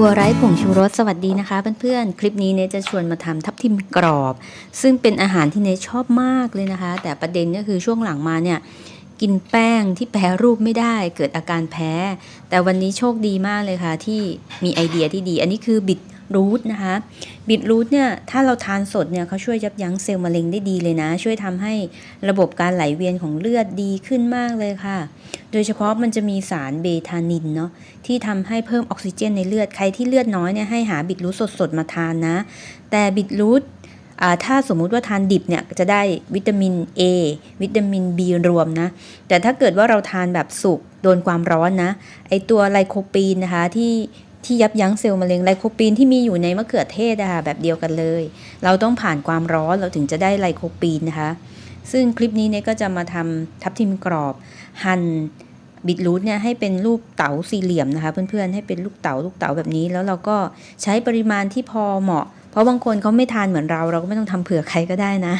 รัวไร้ผงชูรสสวัสดีนะคะเพื่อนๆคลิปนี้เนจะชวนมาทำทับทิมกรอบ ซึ่งเป็นอาหารที่เนชอบมากเลยนะคะ แต่ประเด็นก็คือช่วงหลังมาเนี่ยกินแป้งที่แปรรูปไม่ได้เกิดอาการแพ้ แต่วันนี้โชคดีมากเลยค่ะที่มีไอเดียที่ดี อันนี้คือบิด รูทนะคะบิดรูทเนี่ยถ้าเราทานสดเนี่ยเขาช่วยยับยั้งเซลล์มะเร็งได้ดีเลยนะ ช่วยทำให้ระบบการไหลเวียนของเลือดดีขึ้นมากเลยค่ะ โดยเฉพาะมันจะมีสารเบทานินเนาะที่ทำให้เพิ่มออกซิเจนในเลือดใครที่เลือดน้อยเนี่ยให้หาบิดรูทสดๆมาทานนะ แต่บิดรูทอ่าถ้าสมมุติว่าทานดิบเนี่ยจะได้วิตามิน A วิตามิน B รวมนะ แต่ถ้าเกิดว่าเราทานแบบสุกโดนความร้อนนะ ไอตัวไลโคปีนนะคะที่ ที่ยับยั้งเซลล์มะเร็งไลโคปีนที่มีอยู่ในมะเขือเทศอะค่ะแบบเดียวกันเลย เราต้องผ่านความร้อนเราถึงจะได้ไลโคปีนนะคะ ซึ่งคลิปนี้เนี่ยก็จะมาทำทับทิมกรอบ หั่นบิดรูทเนี่ยให้เป็นรูปเต๋าสี่เหลี่ยมนะคะเพื่อนๆให้เป็นลูกเต๋าลูกเต๋าแบบนี้ แล้วเราก็ใช้ปริมาณที่พอเหมาะ เพราะบางคนเขาไม่ทานเหมือนเรา เราก็ไม่ต้องทำเผื่อใครก็ได้นะ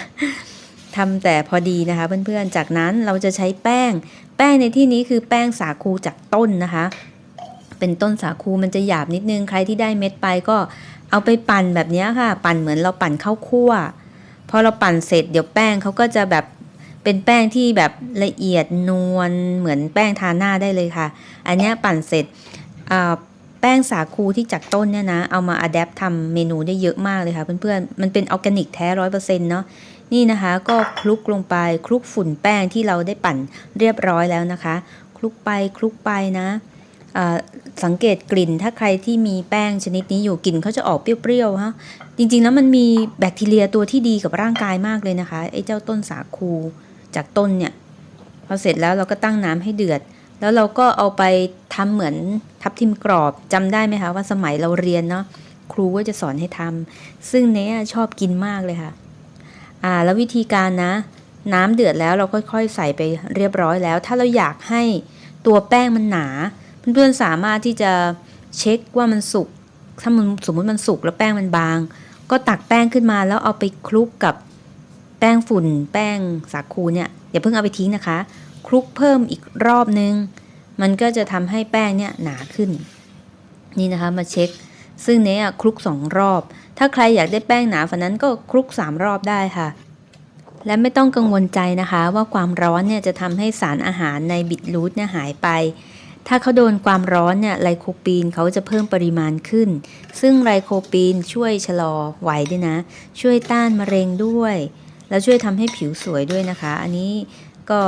ทำแต่พอดีนะคะเพื่อนๆ จากนั้นเราจะใช้แป้ง แป้งในที่นี้คือแป้งสาคูจากต้นนะคะ เป็นต้นสาคูมันจะหยาบนิดนึงใครที่ได้เม็ดไปก็เอาไปปั่นแบบนี้ค่ะ ปั่นเหมือนเราปั่นข้าวคั่วพอเราปั่นเสร็จเดี๋ยวแป้งเขาก็จะแบบเป็นแป้งที่แบบละเอียดนวลเหมือนแป้งทาหน้าได้เลยค่ะ อันนี้ปั่นเสร็จแป้งสาคูที่จากต้นเนี่ยนะ เอามาอัดแอปทำเมนูได้เยอะมากเลยค่ะเพื่อนๆ มันเป็นออร์แกนิกแท้ร้อยเปอร์เซ็นต์เนาะนี่นะคะก็คลุกลงไปคลุกฝุ่นแป้งที่เราได้ปั่นเรียบร้อยแล้วนะคะ คลุกไปคลุกไปนะ สังเกตกลิ่น ถ้าใครที่มีแป้งชนิดนี้อยู่กลิ่นเขาจะออกเปรี้ยวๆฮะจริงๆแล้วมันมีแบคทีเรียตัวที่ดีกับร่างกายมากเลยนะคะไอ้เจ้าต้นสาคูจากต้นเนี่ยพอเสร็จแล้วเราก็ตั้งน้ำให้เดือด แล้วเราก็เอาไปทำเหมือนทับทิมกรอบจำได้ไหมคะว่าสมัยเราเรียนเนาะครูก็จะสอนให้ทำซึ่งเนี้ยชอบกินมากเลยค่ะอ่าแล้ววิธีการนะ น้ำเดือดแล้วเราค่อยๆใส่ไปเรียบร้อยแล้ว ถ้าเราอยากให้ตัวแป้งมันหนา เพื่อนๆสามารถที่จะเช็คว่ามันสุกถ้ามันสมมุติมันสุกแล้วแป้งมันบาง ก็ตักแป้งขึ้นมาแล้วเอาไปคลุกกับแป้งฝุ่น แป้งสาคูเนี่ยอย่าเพิ่งเอาไปทิ้งนะคะ คลุกเพิ่มอีกรอบนึง มันก็จะทำให้แป้งเนี่ยหนาขึ้น นี่นะคะมาเช็ค ซึ่งเนี้ยคลุกสองรอบ ถ้าใครอยากได้แป้งหนาฝันนั้นก็คลุกสามรอบได้ค่ะ และไม่ต้องกังวลใจนะคะ ว่าความร้อนเนี่ยจะทำให้สารอาหารในบิดรูทเนี่ยหายไป ถ้าเขาโดนความร้อนเนี่ยไลโคปีนเขาจะเพิ่มปริมาณขึ้น ซึ่งไลโคปีนช่วยชะลอไหวด้วยนะ ช่วยต้านมะเร็งด้วย แล้วช่วยทำให้ผิวสวยด้วยนะคะ อันนี้ก็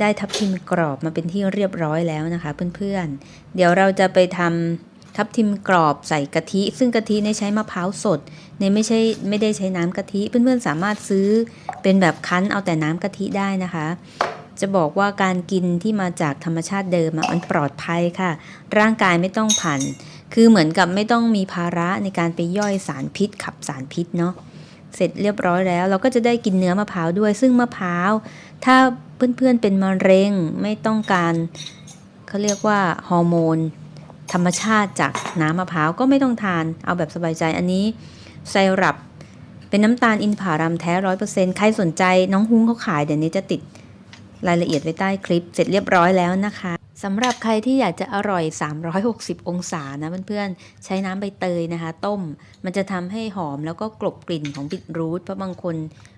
ได้ทับทิมกรอบมาเป็นที่เรียบร้อยแล้วนะคะ เพื่อนๆ เดี๋ยวเราจะไปทำทับทิมกรอบใส่กะทิ ซึ่งกะทิเนี่ยใช้มะพร้าวสดเนี่ยไม่ใช่ไม่ได้ใช้น้ำกะทิ เพื่อนๆสามารถซื้อเป็นแบบคั้นเอาแต่น้ำกะทิได้นะคะ จะบอกว่าการกินที่มาจากธรรมชาติเดิมมันปลอดภัยค่ะ ร่างกายไม่ต้องผ่านคือเหมือนกับไม่ต้องมีภาระในการไปย่อยสารพิษ ขับสารพิษเนาะเสร็จเรียบร้อยแล้ว เราก็จะได้กินเนื้อมะพร้าวด้วย ซึ่งมะพร้าวถ้าเพื่อนๆเป็นมะเร็งไม่ต้องการเขาเรียกว่าฮอร์โมนธรรมชาติจากน้ำมะพร้าวก็ไม่ต้องทาน เอาแบบสบายใจอันนี้ไซรัปเป็นน้ำตาลอินผารัมแท้ร้อยเปอร์เซ็นต์ใครสนใจน้องฮุ้งเขาขายเดี๋ยวนี้จะติด รายละเอียดไว้ใต้คลิปเสร็จเรียบร้อยแล้วนะคะสำหรับใครที่อยากจะอร่อย 360 องศานะเพื่อนๆ ใช้น้ำใบเตยนะคะ ต้ม มันจะทำให้หอมแล้วก็กลบกลิ่นของบิดรูทเพราะบางคน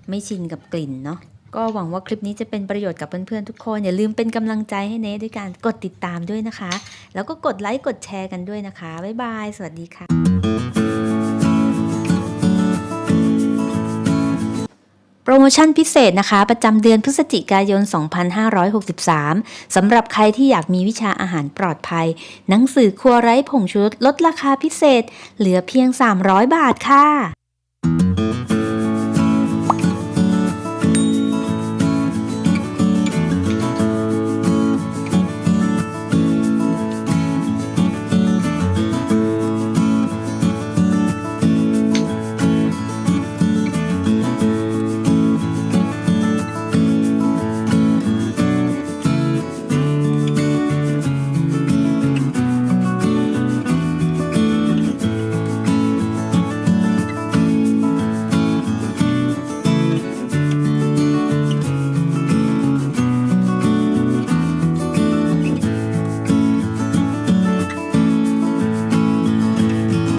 ไม่ชินกับกลิ่นเนาะก็หวังว่าคลิปนี้จะเป็นประโยชน์กับเพื่อนๆทุกคน อย่าลืมเป็นกำลังใจให้เนทด้วยการกดติดตามด้วยนะคะ แล้วก็กดไลค์กดแชร์กันด้วยนะคะ บ๊ายบาย สวัสดีค่ะ โมชั่นพิเศษนะคะ ประจำเดือนพฤศจิกายน 2563 สำหรับใครที่อยากมีวิชาอาหารปลอดภัย หนังสือครัวไร้ผงชูรสลดราคาพิเศษ เหลือเพียง 300 บาทค่ะ